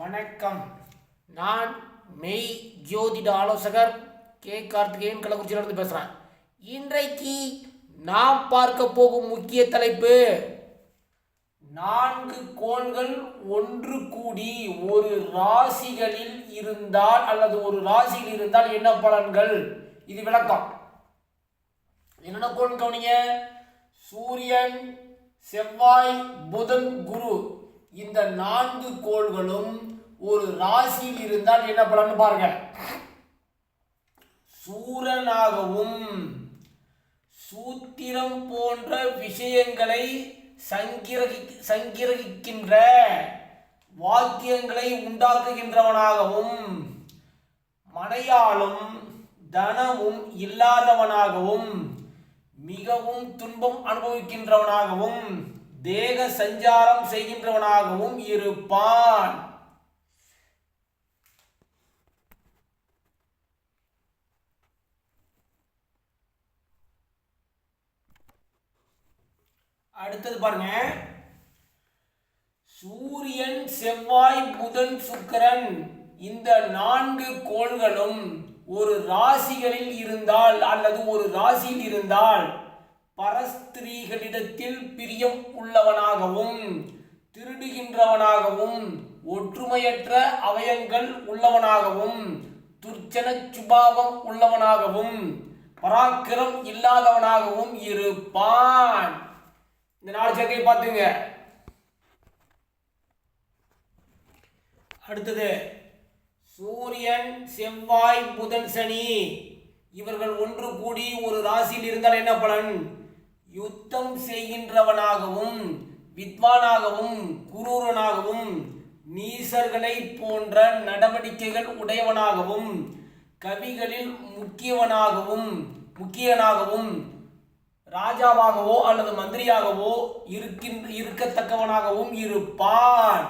வணக்கம். நான் மெய் ஜோதிட ஆலோசகர் கே. கார்த்திகேயன் கள்ளக்குறிச்சியிலிருந்து பேசுகிறேன் இன்றைக்கு நாம் பார்க்க போகும் முக்கிய தலைப்பு நான்கு கோள்கள் ஒன்று கூடி ஒரு ராசிகளில் இருந்தால் அல்லது ஒரு ராசியில் இருந்தால் என்ன பலன்கள்? இது விளக்கம். என்னென்ன கோள் கவனிங்க? சூரியன் செவ்வாய் புதன் குரு. இந்த நான்கு கோள்களும் ஒரு ராசியில் இருந்தால் என்ன பலன்னு பாருங்க. சூரனாகவும் சூத்திரம் போன்ற விஷயங்களை சங்கிரகி சங்கிரகிக்கின்ற வாக்கியங்களை உண்டாக்குகின்றவனாகவும் மனையாலும் தனமும் இல்லாதவனாகவும் மிகவும் துன்பம் அனுபவிக்கின்றவனாகவும் தேக சஞ்சாரம் செய்கின்றவனாகவும் இருப்பான். அடுத்தது பாருங்க. சூரியன் செவ்வாய் புதன் சுக்கரன் இந்த நான்கு கோள்களும் ஒரு ராசிகளில் இருந்தால் அல்லது ஒரு ராசியில் இருந்தால் பரஸ்திரீகளிடத்தில் பிரியம் உள்ளவனாகவும் திருடுகின்றவனாகவும் ஒற்றுமையற்ற அவயங்கள் உள்ளவனாகவும் துர்ச்சன சுபாவம் உள்ளவனாகவும் பராக்கிரம் இல்லாதவனாகவும் இருப்பான். இந்த நாலு சேர்க்கையை பார்த்துங்க அடுத்தது சூரியன் செவ்வாய் புதன் சனி. இவர்கள் ஒன்று கூடி ஒரு ராசியில் இருந்தால் என்ன பலன்? யுத்தம் செய்கின்றவனாகவும் வித்வானாகவும் குரூரனாகவும் நீசர்களை போன்ற நடவடிக்கைகள் உடையவனாகவும் கவிகளில் முக்கியவனாகவும் முக்கியனாகவும் ராஜாவாகவோ அல்லது மந்திரியாகவோ இருக்கின்ற இருக்கத்தக்கவனாகவும் இருப்பான்.